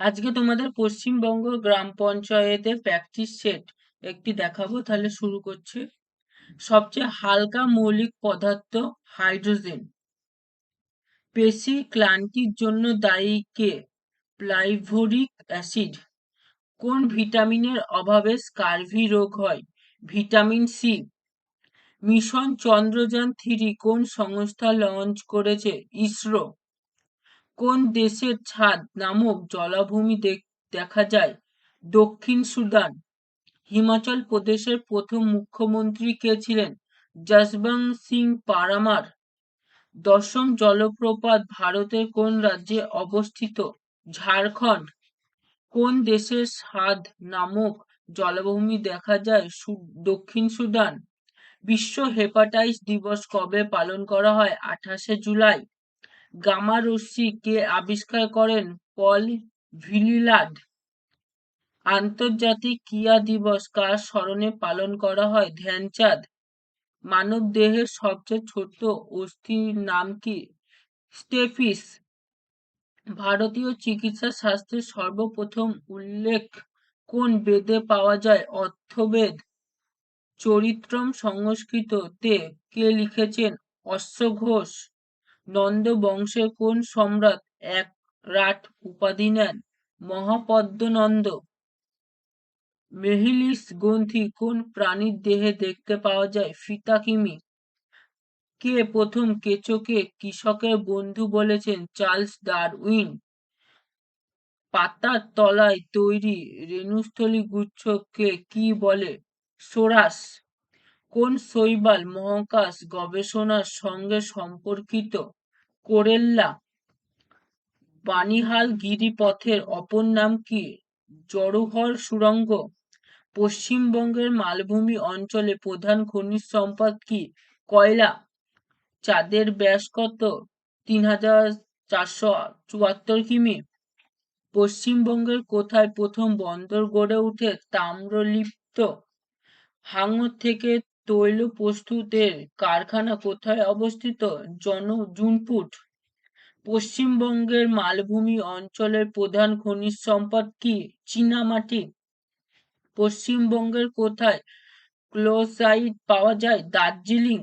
আজকে তোমাদের পশ্চিমবঙ্গ গ্রাম পঞ্চায়েতের প্র্যাকটিস সেট একটি দেখাবো, তাহলে শুরু করছি। সবচেয়ে হালকা মৌলিক পদার্থ হাইড্রোজেন পেশি ক্লান্তির জন্য দায়ী কে? প্লাইভোরিক অ্যাসিড কোন ভিটামিনের অভাবে স্কারভি রোগ হয়? Vitamin C mission Chandrayaan three কোন সংস্থা লঞ্চ করেছে? ইসরো। কোন দেশের ছাদ নামক জলাভূমি দেখা যায়? দক্ষিণ সুদান। হিমাচল প্রদেশের প্রথম মুখ্যমন্ত্রী কে ছিলেন? যশবন্ত সিং পারামার। দশম জলপ্রপাত ভারতের কোন রাজ্যে অবস্থিত? ঝাড়খণ্ড। কোন দেশের সাদ নামক জলাভূমি দেখা যায়? দক্ষিণ সুদান। বিশ্ব হেপাটাইটিস দিবস কবে পালন করা হয়? আঠাশে জুলাই। গামা রশ্মি কে আবিষ্কার করেন পল ভিলিলাড আন্তর্জাতিক ক্রিয়া দিবস কার স্মরণে পালন করা হয় ধ্যানচাঁদ। মানব দেহের সবচেয়ে ছোট অস্থির নাম কি? স্টেফিস। ভারতীয় চিকিৎসা শাস্ত্রের সর্বপ্রথম উল্লেখ কোন বেদে পাওয়া যায়? অর্থবেদ। চরিত্রম সংস্কৃত তে কে লিখেছেন? অশ্বঘোষ। নন্দ বংশের কোন সম্রাট এক রাট উপাধি নেন? মহাপদ্মনন্দ। মেহিলিস গ্রন্থি কোন প্রাণীর দেহে দেখতে পাওয়া যায়? ফিতাকিমি কে প্রথম কেঁচোকে কৃষকের বন্ধু বলেছেন? Charles Darwin. পাতার তলায় তৈরি রেণুস্থলী গুচ্ছকে কি বলে? সোরাস। কোন শৈবাল মহাকাশ গবেষণার সঙ্গে সম্পর্কিত কোরেল্লা বানিহাল গিরিপথের অপর নাম কি? জড়োহর সুড়ঙ্গ পশ্চিমবঙ্গের মালভূমি অঞ্চলে প্রধান খনিজ সম্পদ কি? কয়লা। চাঁদের ব্যাস কত? তিন হাজার চারশো চুয়াত্তর কিমি। পশ্চিমবঙ্গের কোথায় প্রথম বন্দর গড়ে উঠে তাম্রলিপ্ত হাঙর থেকে তৈল প্রস্তুতের কারখানা কোথায় অবস্থিত? জন জুনপুট। পশ্চিমবঙ্গের মালভূমি অঞ্চলের প্রধান খনিজ সম্পদ কি? চীনামাটি পশ্চিমবঙ্গের কোথায় ক্লোসাইট পাওয়া যায়? দার্জিলিং।